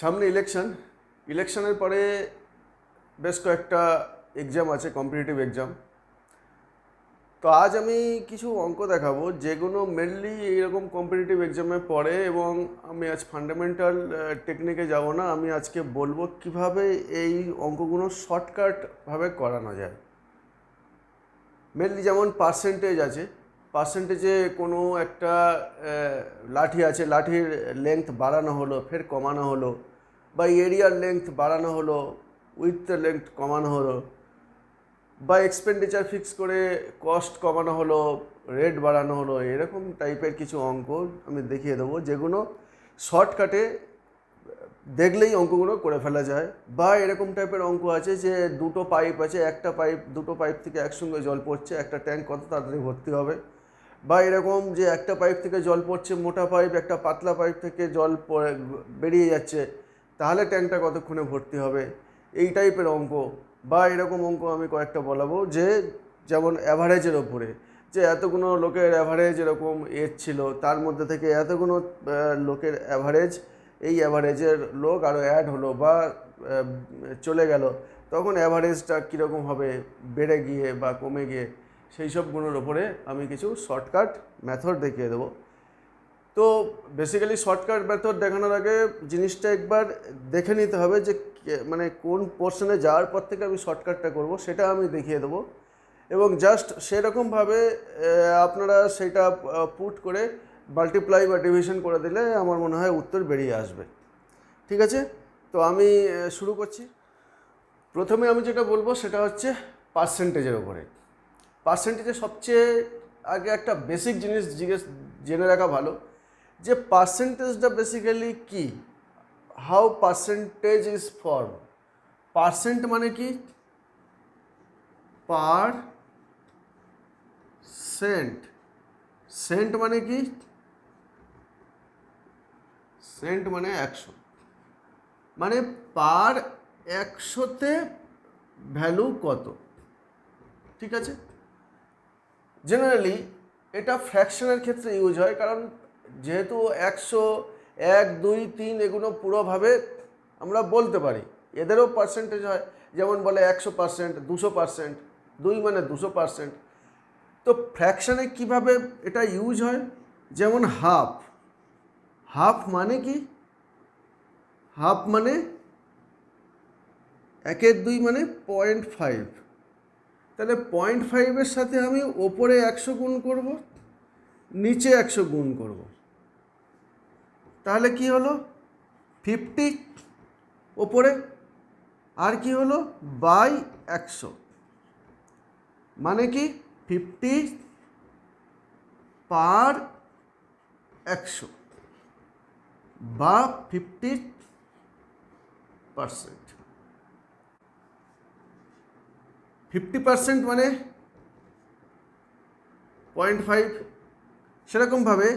সামনে ইলেকশন ইলেকশনের পরে বেশ কয়েকটা এক্সাম আছে কম্পিটিটিভ এক্সাম তো আজ আমি কিছু অঙ্ক দেখাবো, যেগুলো মেনলি এইরকম কম্পিটিটিভ এক্সামে পড়ে এবং আমি আজ ফান্ডামেন্টাল টেকনিকে যাব না। আমি আজকে বলব কীভাবে এই অঙ্কগুলো শর্টকাটভাবে করানো যায়। মেনলি যেমন পার্সেন্টেজ আছে পার্সেন্টেজে কোনো একটা লাঠি আছে, লাঠির লেংথ বাড়ানো হলো, ফের কমানো হলো। বা এরিয়ার লেংথ বাড়ানো হলো উইথ লেংথ কমানো হলো বা এক্সপেন্ডিচার ফিক্স করে কস্ট কমানো হলো রেট বাড়ানো হলো, এরকম টাইপের কিছু অঙ্ক আমি দেখিয়ে দেবো, যেগুলো শর্টকাটে দেখলেই অঙ্কগুলো করে ফেলা যায়, বা এরকম টাইপের অঙ্ক আছে যে দুটো পাইপ আছে, একটা পাইপ দুটো পাইপ থেকে একসঙ্গে জল পড়ছে, একটা ট্যাঙ্ক কত তাড়াতাড়ি ভর্তি হবে, বা এরকম যে একটা পাইপ থেকে জল পড়ছে, মোটা পাইপ একটা পাতলা পাইপ থেকে জল পড়ে, বেরিয়ে যাচ্ছে তাহলে ট্যাঙ্কটা কতক্ষণে ভর্তি হবে? এই টাইপের অঙ্ক। বা এরকম অঙ্ক আমি কয়েকটা বলাবো যে, যেমন অ্যাভারেজের ওপরে। যে এতগুলো লোকের অ্যাভারেজ এরকম এজ ছিল, তার মধ্যে থেকে এতগুলো লোকের অ্যাভারেজ এই অ্যাভারেজের লোক আরও অ্যাড হলো বা চলে গেল, তখন অ্যাভারেজটা কীরকম হবে, বেড়ে গিয়ে বা কমে গিয়ে, সেই সবগুলোর ওপরে আমি কিছু শর্টকাট মেথড দেখিয়ে দেবো। তো বেসিক্যালি শর্টকাট মেথড দেখানোর আগে জিনিসটা একবার দেখে নিতে হবে যে মানে কোন পোর্শনে যাওয়ার পর থেকে আমি শর্টকাটটা করব, সেটা আমি দেখিয়ে দেবো। এবং জাস্ট সেরকমভাবে আপনারা সেটা পুট করে মাল্টিপ্লাই বা ডিভিশন করে দিলে আমার মনে হয় উত্তর বেরিয়ে আসবে। ঠিক আছে? তো আমি শুরু করছি। প্রথমে আমি যেটা বলব সেটা হচ্ছে পার্সেন্টেজের ওপরে পার্সেন্টেজে সবচেয়ে আগে একটা বেসিক জিনিস জিজ্ঞেস, জেনে রাখা ভালো। যে পার্সেন্টেজটা বেসিক্যালি কি? How percentage is form percent মানে কি? পার সেন্ট সেন্ট মানে কি? সেন্ট মানে একশো। মানে পার একশোতে ভ্যালু কত? ঠিক আছে? জেনারেলি এটা ফ্র্যাকশনের ক্ষেত্রে ইউজ হয় কারণ যেহেতু একশো এক, দুই, তিন এগুলো পুরোভাবে আমরা বলতে পারি। এদেরও পার্সেন্টেজ হয়। যেমন বলে একশো পার্সেন্ট দুশো পার্সেন্ট দুই মানে দুশো পার্সেন্ট তো ফ্র্যাকশানে কীভাবে এটা ইউজ হয়? যেমন হাফ হাফ মানে কি? হাফ মানে একের দুই মানে পয়েন্ট ফাইভ তাহলে পয়েন্ট ফাইভের সাথে আমি ওপরে একশো গুণ করব, নিচে একশো গুণ করব। তাহলে কি হলো? ফিফটি ওপরে, আর কি হলো? বাই একশো। মানে কি? ফিফটি পার একশো বা ফিফটি পারসেন্ট ফিফটি পার্সেন্ট মানে পয়েন্ট ফাইভ সেরকমভাবে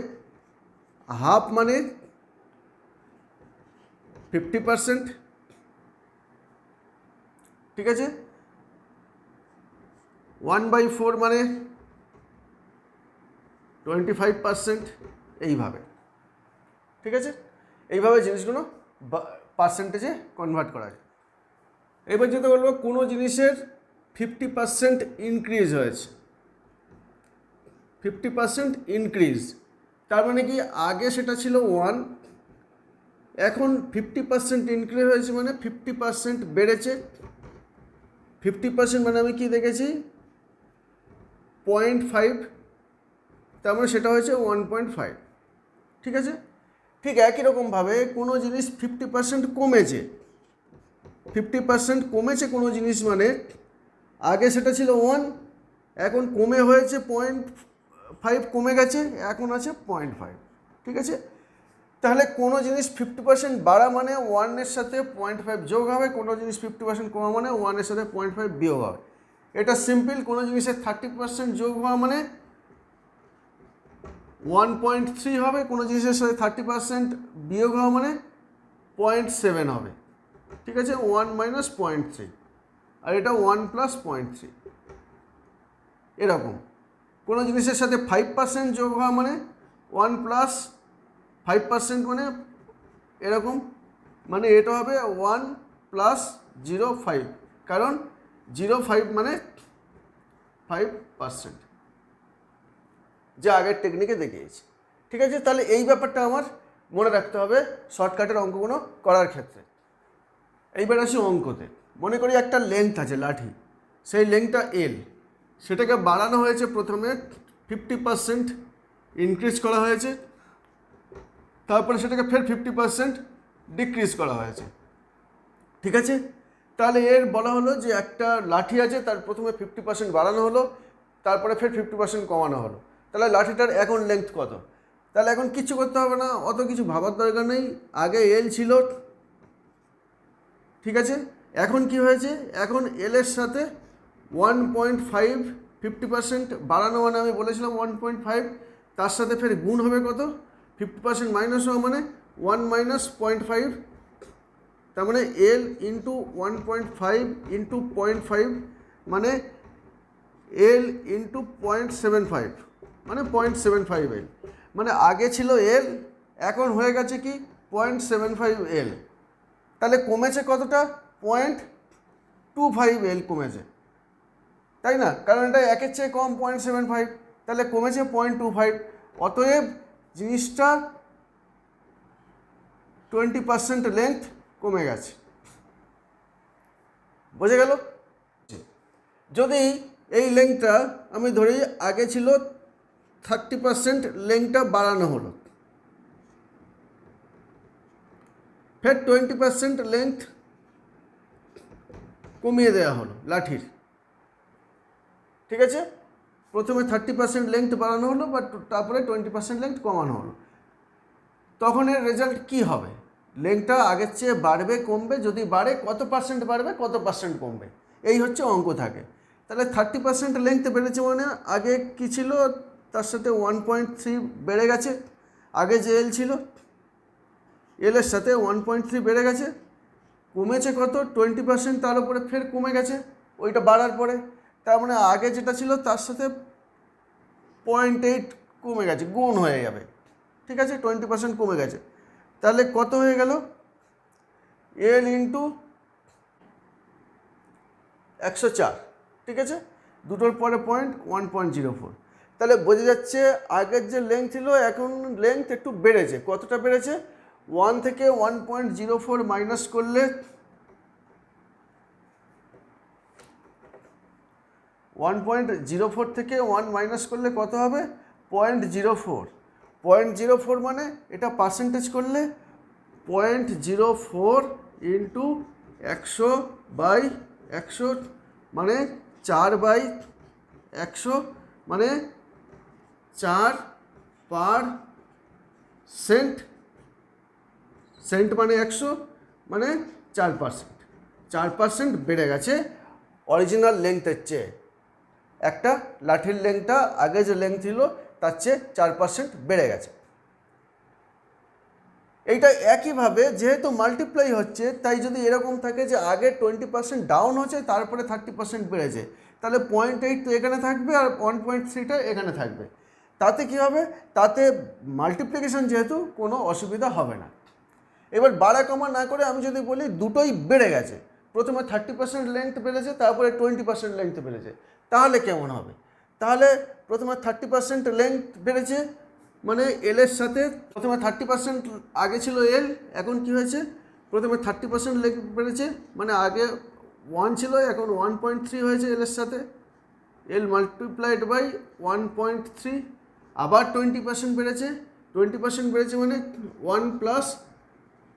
হাফ মানে ফিফটি পার্সেন্ট। ঠিক আছে? ওয়ান বাই ফোর মানে টোয়েন্টি ফাইভ পার্সেন্ট। এইভাবে। ঠিক আছে? এইভাবে জিনিসগুলো পার্সেন্টেজে কনভার্ট করা যায়। এবার যেটা বলব, কোনো জিনিসের ফিফটি পার্সেন্ট ইনক্রিজ হয়েছে। ফিফটি পার্সেন্ট ইনক্রিজ তার মানে কি? আগে সেটা ছিল ওয়ান এখন ফিফটি পার্সেন্ট ইনক্রিজ হয়েছে মানে ফিফটি পার্সেন্ট বেড়েছে। ফিফটি পার্সেন্ট মানে আমি কি দেখেছি? পয়েন্ট ফাইভ তার মানে সেটা হয়েছে ওয়ান পয়েন্ট ফাইভ ঠিক আছে? ঠিক একই রকমভাবে কোনো জিনিস ফিফটি পার্সেন্ট কমেছে। ফিফটি পার্সেন্ট কমেছে কোনো জিনিস মানে আগে সেটা ছিল ওয়ান এখন কমে হয়েছে পয়েন্ট ফাইভ কমে গেছে, এখন আছে পয়েন্ট ফাইভ ঠিক আছে? তাহলে কোনো জিনিস ফিফটি পার্সেন্ট বাড়া মানে ওয়ানের সাথে পয়েন্ট ফাইভ যোগ হবে, কোনো জিনিস ফিফটি পার্সেন্ট কমা মানে ওয়ানের সাথে পয়েন্ট ফাইভ বিয়োগ হবে। এটা সিম্পল কোনো জিনিসের থার্টি পার্সেন্ট যোগ হওয়া মানে ওয়ান পয়েন্ট থ্রি হবে, কোনো জিনিসের সাথে থার্টি পার্সেন্ট বিয়োগ হওয়া মানে পয়েন্ট সেভেন হবে। ঠিক আছে? ওয়ান মাইনাস পয়েন্ট থ্রি আর এটা ওয়ান প্লাস পয়েন্ট থ্রি এরকম। কোনো জিনিসের সাথে ফাইভ পার্সেন্ট যোগ হওয়া মানে ওয়ান প্লাস ফাইভ পার্সেন্ট মানে এরকম মানে এটা হবে ওয়ান প্লাস জিরো ফাইভ কারণ জিরো ফাইভ মানে ফাইভ পার্সেন্ট যে আগের টেকনিকে দেখিয়েছি। ঠিক আছে, তাহলে এই ব্যাপারটা আমার মনে রাখতে হবে শর্টকাটের অঙ্কগুলো করার ক্ষেত্রে। এইবার আসি অঙ্কতে। মনে করি একটা লেন্থ আছে, লাঠি। সেই লেন্থটা এল সেটাকে বাড়ানো হয়েছে প্রথমে ফিফটি পার্সেন্ট ইনক্রিজ করা হয়েছে। তারপরে সেটাকে ফের ফিফটি পার্সেন্ট ডিক্রিজ করা হয়েছে। ঠিক আছে? তাহলে এর বলা হলো যে একটা লাঠি আছে, তার প্রথমে ফিফটি পার্সেন্ট বাড়ানো হলো, তারপরে ফের ফিফটি পার্সেন্ট কমানো হলো। তাহলে লাঠিটার এখন লেন্থ কত? তাহলে এখন কিছু করতে হবে না, অত কিছু ভাবার দরকার নেই। আগে এল ছিল, ঠিক আছে? এখন কি হয়েছে? এখন এল এর সাথে one point five fifty percent বাড়ানো মানে আমি বলেছিলাম ওয়ান পয়েন্ট ফাইভ তার সাথে ফের গুণ হবে কত? ফিফটি পার্সেন্ট মাইনাস হওয়া মানে ওয়ান মাইনাস পয়েন্ট ফাইভ তার মানে L into one point five into point five মানে L into point seven five মানে পয়েন্ট সেভেন ফাইভ এল মানে আগে ছিল এল এখন হয়ে গেছে কি পয়েন্ট সেভেন ফাইভ এল তাহলে কমেছে কতটা? পয়েন্ট টু ফাইভ এল কমেছে। তাই না? কারণ এটা একের চেয়ে কম পয়েন্ট সেভেন ফাইভ তাহলে কমেছে পয়েন্ট টু ফাইভ অতএব জিনিসটা টোয়েন্টি পার্সেন্ট লেন্থ কমে গেছে। বোঝা গেল? যদি এই লেংথটা আমি ধরি, আগে ছিল থার্টি পার্সেন্ট লেংথটা বাড়ানো হলো। ফের টোয়েন্টি পার্সেন্ট লেংথ কমিয়ে দেওয়া হলো, লাঠির। ঠিক আছে? প্রথমে থার্টি পার্সেন্ট লেংথ বাড়ানো হলো বাট তারপরে টোয়েন্টি পার্সেন্ট লেংথ কমানো হলো। তখন এর রেজাল্ট কী হবে? লেংথটা আগের চেয়ে বাড়বে, কমবে, যদি বাড়ে, কত পার্সেন্ট বাড়বে, কত পার্সেন্ট কমবে? এই হচ্ছে অঙ্ক থাকে। তাহলে থার্টি পার্সেন্ট লেংথ বেড়েছে মানে আগে কী ছিল? তার সাথে ওয়ান পয়েন্ট থ্রি বেড়ে গেছে। আগে যে এল ছিল এলের সাথে ওয়ান পয়েন্ট থ্রি বেড়ে গেছে। কমেছে কত? টোয়েন্টি পার্সেন্ট তার উপরে ফের কমে গেছে। ওইটা বাড়ার পরে। তার মানে আগে যেটা ছিল, তার সাথে পয়েন্ট এইট কমে গেছে, গুণ হয়ে যাবে। ঠিক আছে? টোয়েন্টি পার্সেন্ট কমে গেছে। তাহলে কত হয়ে গেল? এল ইন্টু একশো চার। ঠিক আছে? দুটোর পরে point one point zero four তাহলে বোঝা যাচ্ছে আগের যে লেন্থ ছিল, এখন লেন্থ একটু বেড়েছে। কতটা বেড়েছে? ওয়ান থেকে one point zero four minus করলে ওয়ান পয়েন্ট জিরো ফোর থেকে ওয়ান মাইনাস করলে কত হবে? Point zero four point zero four মানে এটা পার্সেন্টেজ করলে পয়েন্ট জিরো ফোর ইন্টু একশো বাই একশো মানে চার বাই একশো মানে চার পার সেন্ট সেন্ট মানে একশো মানে চার পার্সেন্ট চার পার্সেন্ট বেড়ে গেছে অরিজিনাল লেংথের চেয়ে। একটা লাঠির লেংথটা আগে যে লেংথ ছিল, তার চেয়ে চার পার্সেন্ট বেড়ে গেছে। এইটা একইভাবে যেহেতু মাল্টিপ্লাই হচ্ছে, তাই যদি এরকম থাকে যে আগে টোয়েন্টি পার্সেন্ট ডাউন হচ্ছে, তারপরে থার্টি পার্সেন্ট বেড়েছে, তাহলে পয়েন্ট এইট তো এখানে থাকবে আর ওয়ান পয়েন্ট থ্রিটা এখানে থাকবে। তাতে কি হবে? তাতে মাল্টিপ্লিকেশন যেহেতু কোনো অসুবিধা হবে না। এবার বাড়া কমা না করে আমি যদি বলি দুটোই বেড়ে গেছে। প্রথমে থার্টি পার্সেন্ট লেন্থ বেড়েছে, তারপরে টোয়েন্টি পার্সেন্ট লেন্থ বেড়েছে। তাহলে কেমন হবে? তাহলে প্রথমে থার্টি পার্সেন্ট লেন্থ বেড়েছে মানে এলের সাথে প্রথমে থার্টি পার্সেন্ট আগে ছিল এল এখন কি হয়েছে? প্রথমে থার্টি পার্সেন্ট লেন্থ বেড়েছে মানে আগে ওয়ান ছিল, এখন ওয়ান পয়েন্ট থ্রি হয়েছে এলের সাথে। L multiplied by one point three আবার টোয়েন্টি পার্সেন্ট বেড়েছে। টোয়েন্টি পার্সেন্ট বেড়েছে মানে one plus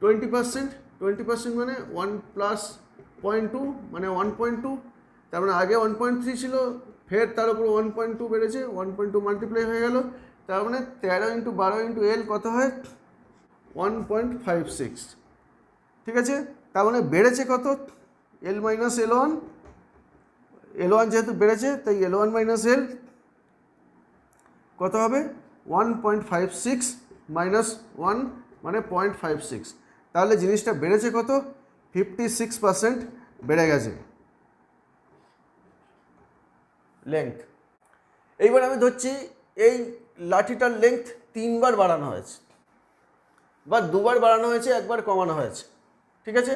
twenty percent twenty percent মানে ওয়ান প্লাস পয়েন্ট টু মানে ওয়ান পয়েন্ট টু তার মানে আগে ওয়ান পয়েন্ট থ্রি ছিল, ফের তার উপর ওয়ান পয়েন্ট টু বেড়েছে ওয়ান পয়েন্ট টু মাল্টিপ্লাই হয়ে গেল, তার মানে তেরো ইন্টু বারো ইন্টু এল কত হয়? ওয়ান পয়েন্ট ফাইভ সিক্স ঠিক আছে? তার মানে বেড়েছে কত? L minus L one L one যেহেতু বেড়েছে, তাই এল ওয়ান মাইনাস এল কত হবে? One point five six minus one মানে পয়েন্ট ফাইভ সিক্স তাহলে জিনিসটা বেড়েছে কত? ফিফটি সিক্স পার্সেন্ট বেড়ে গেছে। লেংথ এইবার আমি ধরছি এই লাঠিটার লেংথ তিনবার বাড়ানো হয়েছে বা দুবার বাড়ানো হয়েছে, একবার কমানো হয়েছে। ঠিক আছে?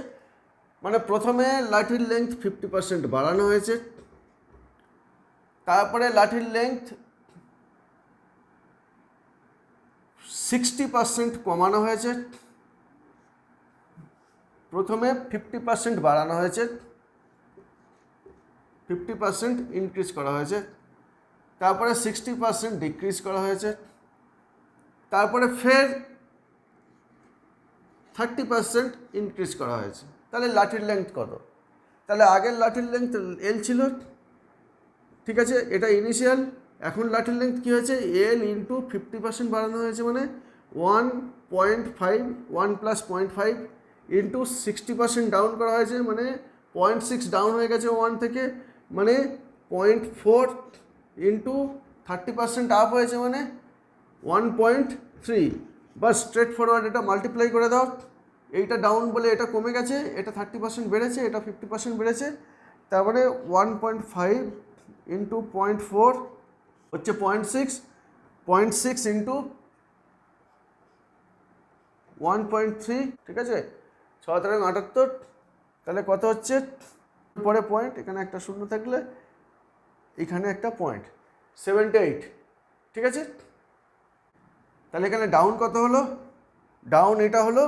মানে প্রথমে লাঠির লেন্থ ফিফটি পার্সেন্ট বাড়ানো হয়েছে, তারপরে লাঠির লেন্থ সিক্সটি পার্সেন্ট কমানো হয়েছে, প্রথমে ফিফটি পার্সেন্ট বাড়ানো হয়েছে। ফিফটি পার্সেন্ট ইনক্রিজ করা হয়েছে। তারপরে সিক্সটি পার্সেন্ট ডিক্রিজ করা হয়েছে। তারপরে ফের থার্টি পার্সেন্ট ইনক্রিজ করা হয়েছে। তাহলে লাঠির লেন্থ কত? তাহলে আগের লাঠির লেন্থ এল ছিল। ঠিক আছে, এটা ইনিশিয়াল এখন লাঠির লেন্থ কী হয়েছে? এল ইন্টু ফিফটি পার্সেন্ট বাড়ানো হয়েছে মানে one point five one plus point five into sixty percent down করা হয়েছে মানে পয়েন্ট সিক্স ডাউন হয়ে গেছে ওয়ান থেকে। মানে point four into thirty percent up হয়েছে মানে ওয়ান পয়েন্ট থ্রি বাস স্ট্রেট ফরওয়ার্ড এটা মাল্টিপ্লাই করে দাও। এইটা ডাউন বলে এটা কমে গেছে, এটা থার্টি পার্সেন্ট বেড়েছে, এটা ফিফটি পার্সেন্ট বেড়েছে। তারপরে one point five into point four হচ্ছে point six point six into one point three ঠিক আছে? ছ তেরো আটাত্তর তাহলে কত হচ্ছে? পরে পয়েন্ট এখানে একটা শূন্য থাকলে এখানে একটা পয়েন্ট সেভেন্টি এইট ঠিক আছে? তাহলে এখানে ডাউন কত হলো? ডাউন এটা হলো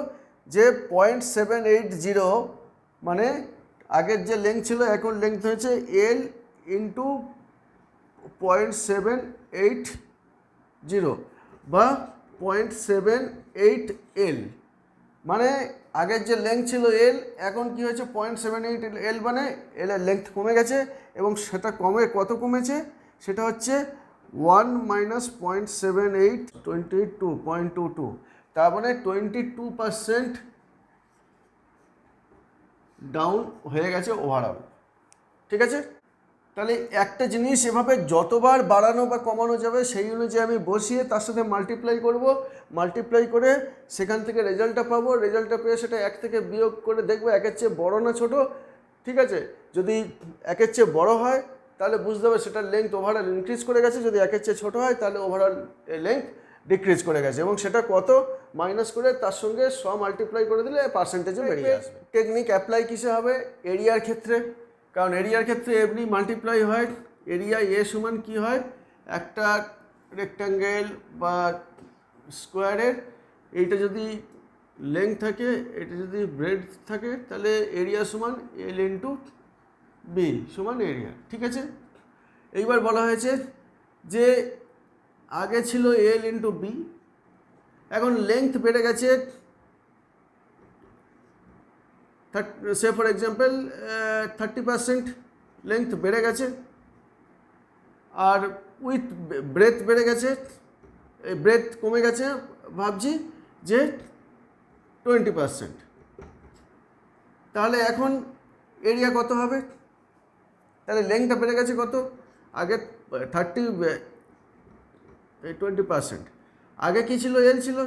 যে পয়েন্ট সেভেন এইট জিরো মানে আগের যে লেন্থ ছিল, এখন লেন্থ হয়েছে L into point seven eight zero বা পয়েন্ট সেভেন এইট এল মানে আগের যে লেন্থ ছিল এল এখন কি হয়েছে? পয়েন্ট সেভেন এইট এল মানে এলের লেন্থ কমে গেছে এবং সেটা কমে কত কমেছে? সেটা হচ্ছে one minus point seven eight twenty two point two two তার মানে টোয়েন্টি টু পারসেন্ট ডাউন হয়ে গেছে ওভারঅল ঠিক আছে? তাহলে একটা জিনিস এভাবে যতবার বাড়ানো বা কমানো যাবে সেই অনুযায়ী আমি বসিয়ে তার সাথে মাল্টিপ্লাই করব। মাল্টিপ্লাই করে সেখান থেকে রেজাল্টটা পাবো। রেজাল্টটা পেয়ে সেটা এক থেকে বিয়োগ করে দেখব একের চেয়ে বড় না ছোট। ঠিক আছে? যদি একের চেয়ে বড় হয় তাহলে বুঝতে হবে সেটার লেন্থ ওভারঅল ইনক্রিজ করে গেছে। যদি একের চেয়ে ছোটো হয় তাহলে ওভারঅল লেন্থ ডিক্রিজ করে গেছে। এবং সেটা কত? মাইনাস করে তার সঙ্গে স মাল্টিপ্লাই করে দিলে পার্সেন্টেজে বেরিয়ে আসবে। টেকনিক অ্যাপ্লাই কিসে হবে? এরিয়ার ক্ষেত্রে। কারণ এরিয়ার ক্ষেত্রে এমনি মাল্টিপ্লাই হয় এরিয়া এ সমান কী হয়? একটা রেক্ট্যাঙ্গেল বা স্কোয়ারের এইটা যদি লেংথ থাকে, এটা যদি ব্রেড থাকে, তাহলে এরিয়া সমান এল ইন্টু বি সমান এরিয়া ঠিক আছে? এইবার বলা হয়েছে যে আগে ছিল এল ইন্টু বি এখন লেংথ বেড়ে গেছে say for example thirty percent length বেড়ে গেছে, আর উইথ ব্রেথ বেড়ে গেছে ব্রেথ কমে গেছে, ভাবছি যে টোয়েন্টি পার্সেন্ট তাহলে এখন এরিয়া কত হবে? তাহলে লেংথটা বেড়ে গেছে কত? আগে থার্টি টোয়েন্টি পার্সেন্ট আগে কী ছিল? এল ছিল।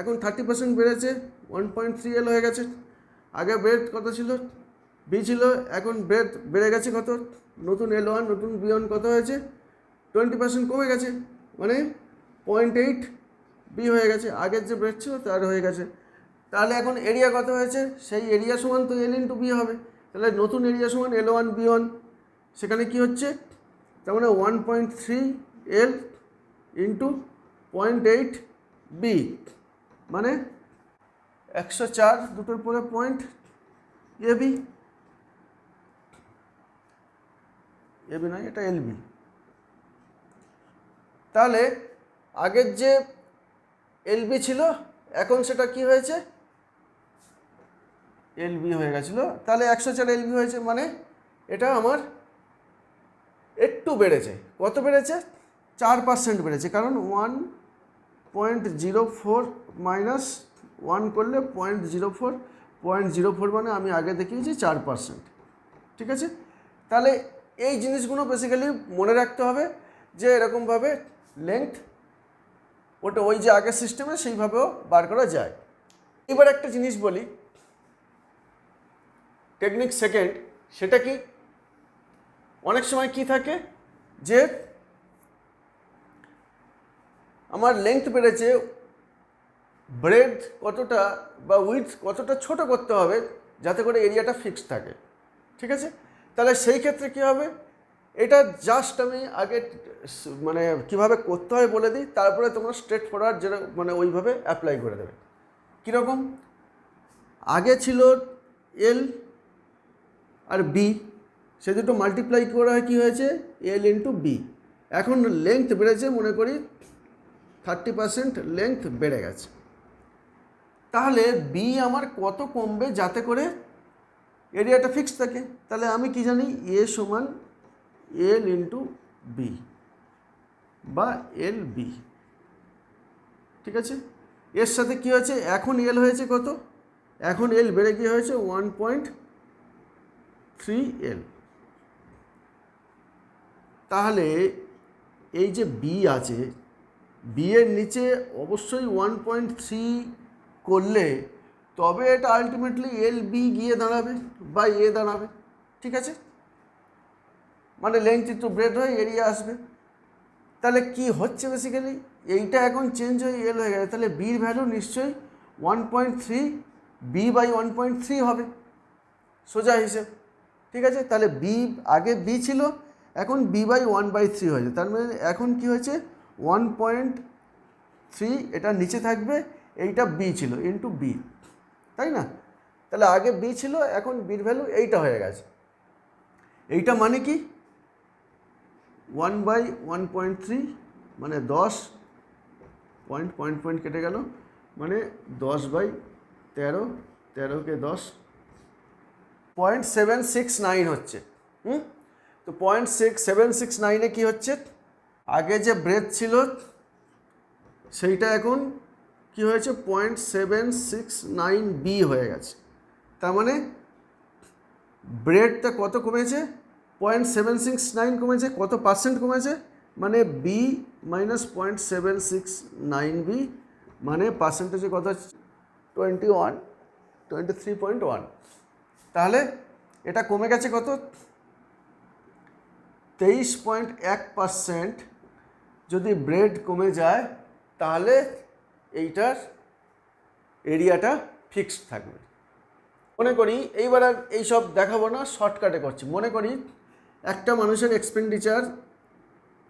এখন থার্টি পার্সেন্ট বেড়েছে ওয়ান পয়েন্ট থ্রি এল হয়ে গেছে। আগে ব্রেড কত ছিল? বি ছিল, এখন ব্রেড বেড়ে গেছে কত? নতুন এল ওয়ান নতুন বি ওয়ান কত হয়েছে? টোয়েন্টি পার্সেন্ট কমে গেছে মানে পয়েন্ট এইট বি হয়ে গেছে। আগের যে ব্রেড ছিল, তার হয়ে গেছে। তাহলে এখন এরিয়া কত হয়েছে? সেই এরিয়া সমান তো এল ইন্টু বি হবে। তাহলে নতুন এরিয়া সমান এল ওয়ান বি ওয়ান সেখানে কী হচ্ছে? তার মানে one point three L into point eight B মানে একশো চার, দুটোর পরে point A B A B নয়, এটা এল বি তাহলে আগের যে এল বি ছিল, এখন সেটা কি হয়েছে? এল বি হয়ে গেছিল। তাহলে একশো চার এল বি হয়েছে মানে এটা আমার একটু বেড়েছে। কত বেড়েছে? চার পার্সেন্ট বেড়েছে। কারণ one point zero four minus one করলে point zero four point zero four মানে আমি আগে দেখিয়েছি চার পার্সেন্ট ঠিক আছে? তাহলে এই জিনিসগুলো বেসিক্যালি মনে রাখতে হবে যে এরকমভাবে লেংথ ওটা ওই যে আগের সিস্টেমে সেইভাবেও বার করা যায়। এবার একটা জিনিস বলি। টেকনিক সেকেন্ড সেটা কি? অনেক সময় কি থাকে যে আমার লেংথ বেড়েছে ব্রেড কতটা বা উইথ কতটা ছোট করতে হবে যাতে করে এরিয়াটা ফিক্সড থাকে, ঠিক আছে? তাহলে সেই ক্ষেত্রে কী হবে? এটা জাস্ট আমি আগে মানে কীভাবে করতে হয় বলে দিই, তারপরে তোমরা স্ট্রেট ফরওয়ার্ড যেটা মানে ওইভাবে অ্যাপ্লাই করে দেবে। কীরকম? আগে ছিল এল আর বি সে দুটো মাল্টিপ্লাই করা হয় কী হয়েছে? এল ইন্টু বি এখন লেংথ বেড়েছে, মনে করি থার্টি পার্সেন্ট লেংথ বেড়ে গেছে। তাহলে বি আমার কত কমবে যাতে করে এরিয়াটা ফিক্স থাকে? তাহলে আমি কি জানি? এ সমান এল ইন্টু বি বা এল বি ঠিক আছে? এর সাথে কি হয়েছে? এখন এল হয়েছে কত? এখন এল বেড়ে গিয়ে হয়েছে ওয়ান পয়েন্ট থ্রি এল তাহলে এই যে বি আছে বি এর নিচে অবশ্যই ওয়ান পয়েন্ট থ্রি করলে তবে এটা আলটিমেটলি এল বি গিয়ে দাঁড়াবে বা এ দাঁড়াবে, ঠিক আছে? মানে লেংথ একটু ব্রেড হয়ে এরিয়া আসবে। তাহলে কি হচ্ছে বেসিক্যালি এইটা এখন চেঞ্জ হয়ে এল হয়ে গেছে। তাহলে বির ভ্যালু নিশ্চয়ই one point three B by one point three হবে। সোজা হিসেব, ঠিক আছে? তাহলে বি আগে বি ছিল, এখন B by one by three হয়েছে। তার মানে এখন কি হয়েছে? ওয়ান পয়েন্ট থ্রি এটা নিচে থাকবে। এইটা বি ছিল ইন্টু বি তাই না? তাহলে আগে বি ছিল, এখন বির ভ্যালু এইটা হয়ে গেছে। এইটা মানে কি? One by one point three মানে দশ পয়েন্ট পয়েন্ট পয়েন্ট কেটে গেল মানে দশ বাই তেরো, তেরোকে দশ পয়েন্ট সেভেন সিক্স নাইন হচ্ছে, হুম? তো পয়েন্ট সিক্স সেভেন সিক্স নাইনে কী হচ্ছে? আগে যে ব্রেথ ছিল, সেইটা এখন কি হয়েছে? Point seven six nine B হয়ে গেছে। তার মানে ব্রেডটা কত কমেছে? পয়েন্ট সেভেন সিক্স নাইন কমেছে। কত পার্সেন্ট কমেছে? মানে B minus point seven six nine B মানে পার্সেন্টেজে কত twenty one twenty three point one তাহলে এটা কমে গেছে কত? তেইশ পয়েন্ট এক পার্সেন্ট যদি ব্রেড কমে যায়, তাহলে এইটার এরিয়াটা ফিক্সড থাকবে। মনে করি এইবার আর এইসব দেখাবো না, শর্টকাটে করছি। মনে করি একটা মানুষের এক্সপেন্ডিচার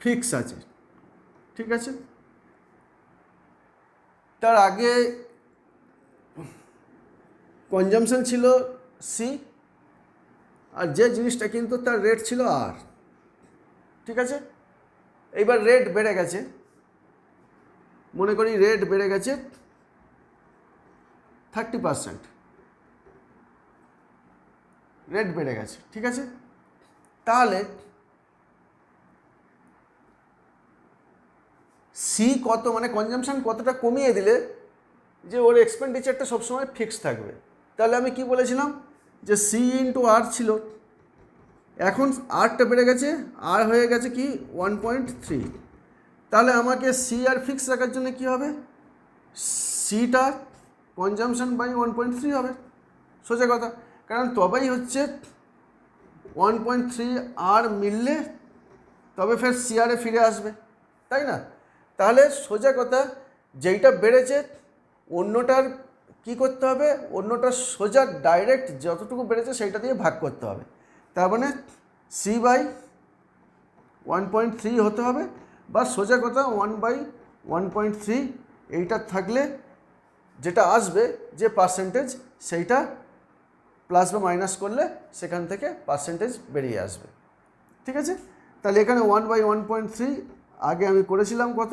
ফিক্স আছে। ঠিক আছে? তার আগে কনজামশন ছিল সি আর যে জিনিসটা কিন্তু তার রেট ছিল আর ঠিক আছে? এইবার রেট বেড়ে গেছে। মনে করি রেট বেড়ে গেছে থার্টি পার্সেন্ট রেট বেড়ে গেছে, ঠিক আছে? তাহলে সি কত মানে কনজামশন কতটা কমিয়ে দিলে যে ওর এক্সপেন্ডিচারটা সবসময় ফিক্স থাকবে? তাহলে আমি কি বলেছিলাম? যে সি ইন্টু আর ছিল। এখন আরটা বেড়ে গেছে আর হয়ে গেছে কি? ওয়ান পয়েন্ট থ্রি তাহলে আমাকে সি আর ফিক্স রাখার জন্য কি হবে? সিটা consumption by one point three হবে। সোজা কথা। কারণ তবেই হচ্ছে ওয়ান পয়েন্ট থ্রি আর মিললে তবে ফের সিআরে ফিরে আসবে, তাই না? তাহলে সোজা কথা, যেইটা বেড়েছে, অন্যটার কি করতে হবে? অন্যটার সোজা ডাইরেক্ট যতটুকু বেড়েছে সেইটা দিয়ে ভাগ করতে হবে। তার মানে C by one point three হতে হবে। বা সোজা কথা one by one point three এইটা থাকলে যেটা আসবে, যে পার্সেন্টেজ সেইটা প্লাস বা মাইনাস করলে সেখান থেকে পার্সেন্টেজ বেরিয়ে আসবে। ঠিক আছে? তাহলে এখানে one by one point three আগে আমি করেছিলাম কত?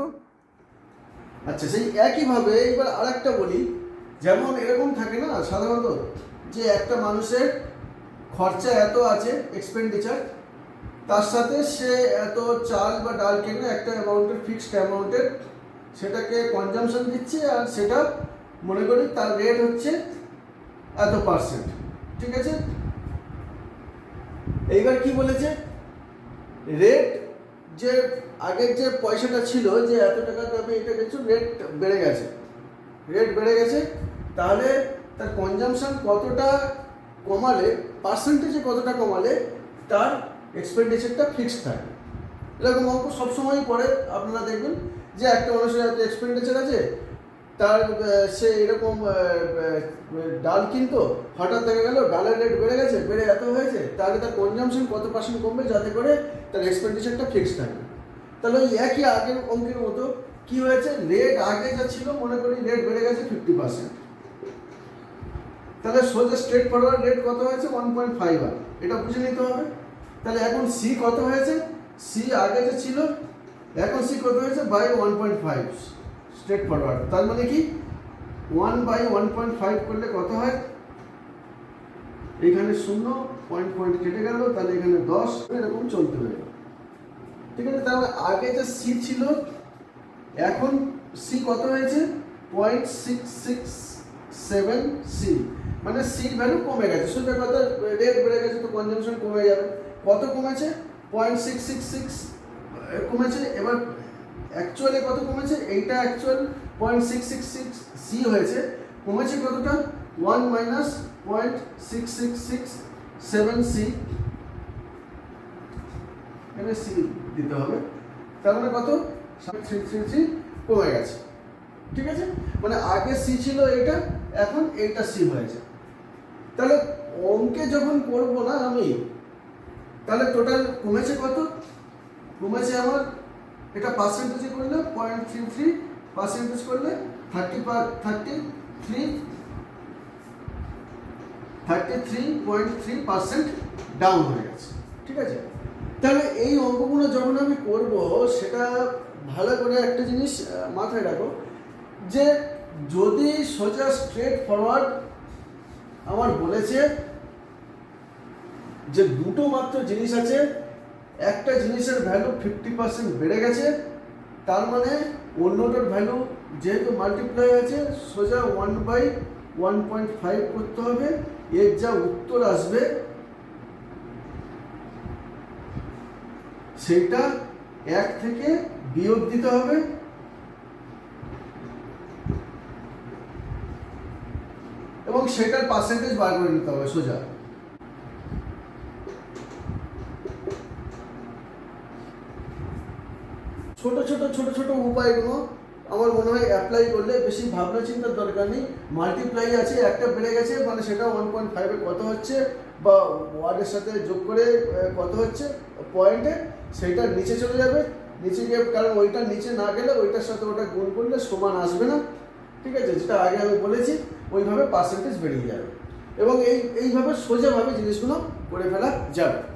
আচ্ছা সেই একইভাবে এবার আরেকটা বলি। যেমন এরকম থাকে না সাধারণত যে একটা মানুষের খরচা এত আছে এক্সপেন্ডিচার তার সাথে সে এত চাল বা ডাল কিনে একটা অ্যামাউন্টের ফিক্সড অ্যামাউন্টের সেটাকে কনজামশন দিচ্ছে আর সেটা মনে করি তার রেট হচ্ছে এত পার্সেন্ট ঠিক আছে? এইবার কি বলেছে? রেট যে আগের যে পয়সাটা ছিল যে এত টাকা দামে এটা কিছু রেট বেড়ে গেছে। রেট বেড়ে গেছে, তাহলে তার কনজামশন কতটা কমালে পার্সেন্টেজে কতটা কমালে, তার এক্সপেন্ডিচারটা ফিক্সড থাকে। এরকম অঙ্ক সবসময়ই পরে আপনারা দেখবেন যে একটা মানুষের এত এক্সপেন্ডিচার আছে, তার সে এরকম ডাল কিনতো, হঠাৎ দেখা গেল ডালের রেট বেড়ে গেছে, বেড়ে এত হয়েছে, তাহলে তার কনজামশন কত পার্সেন্ট কমবে, যাতে করে তার এক্সপেন্ডিচারটা ফিক্সড থাকে। তাহলে ওই একই আগের অঙ্কের মতো কি হয়েছে? রেট আগে যা ছিল, মনে করি রেট বেড়ে গেছে ফিফটি পার্সেন্ট তাহলে সোজা স্ট্রেট ফরওয়ার্ড রেট কত হয়েছে? ওয়ান পয়েন্ট ফাইভ আর। এটা বুঝে নিতে হবে। তাহলে এখন সি কত হয়েছে? সি আগে যে ছিল, এখন সি কত হয়েছে? By one point five straight forward তার মানে কি? One by one point five করলে কত হয়? এখানে শূন্য পয়েন্ট পয়েন্ট কেটে গেল, তাহলে এখানে দশ, এরকম চলতে হবে। ঠিক আছে, তাহলে আগে যে সি ছিল, এখন সি কত হয়েছে? Point six six seven C মানে সির ভ্যালু কমে গেছে। সোজা কথা রেট বেড়ে গেছে, তো কনজামশন কমে যাবে। কত কমেছে? পয়েন্ট সিক্স সিক্স সিক্স কমেছে। এবার অ্যাকচুয়ালি কত কমেছে? এইটা actual point six six six C হয়েছে। কমেছে কতটা? One minus point six six six seven C এখানে সি দিতে হবে। তার মানে কত? থ্রি থ্রি থ্রি কমে গেছে। ঠিক আছে? মানে আগে সি ছিল এইটা, এখন এইটা সি হয়েছে। তাহলে অঙ্কে যখন করব না আমি তাহলে টোটাল কমেছে কত? কমেছে আমার এটা পার্সেন্টেজে করলে পয়েন্ট থ্রি থ্রি পার্সেন্টেজ করলে thirty thirty three thirty three point three percent down হয়ে গেছে, ঠিক আছে? তাহলে এই অঙ্কগুলো যখন আমি করব, সেটা ভালো করে একটা জিনিস মাথায় রাখো, যে যদি সোজা স্ট্রেট ফরওয়ার্ড আমার বলেছে যে দুটো মাত্র জিনিস আছে, একটা জিনিসের ভ্যালু ফিফটি পার্সেন্ট বেড়ে গেছে, তার মানে অন্যটার ভ্যালু যেহেতু মাল্টিপ্লাই আছে সোজা one by one point five করতে হবে, এর যা উত্তর আসবে, সেটা এক থেকে বিয়োগ দিতে হবে। এবং সেটার পার্সেন্টেজ বার করে নিতে হবে, সোজা। ছোট ছোট ছোট ছোট উপায়গুলো আমার মনে হয় অ্যাপ্লাই করলে বেশি ভাবনা চিন্তার দরকার নেই। মাল্টিপ্লাই আছে, একটা বেড়ে গেছে মানে সেটা ওয়ান পয়েন্ট ফাইভে কত হচ্ছে বা ওয়ার্ডের সাথে যোগ করে কত হচ্ছে পয়েন্টে সেইটা নিচে চলে যাবে। নিচে গিয়ে, কারণ ওইটা নিচে না গেলে ওইটার সাথে ওটা গুণ করলে সমান আসবে না। ঠিক আছে? যেটা আগে আমি বলেছি, ওইভাবে পার্সেন্টেজ বেরিয়ে যাবে। এবং এই, এইভাবে সোজাভাবে জিনিসগুলো করে ফেলা যাবে।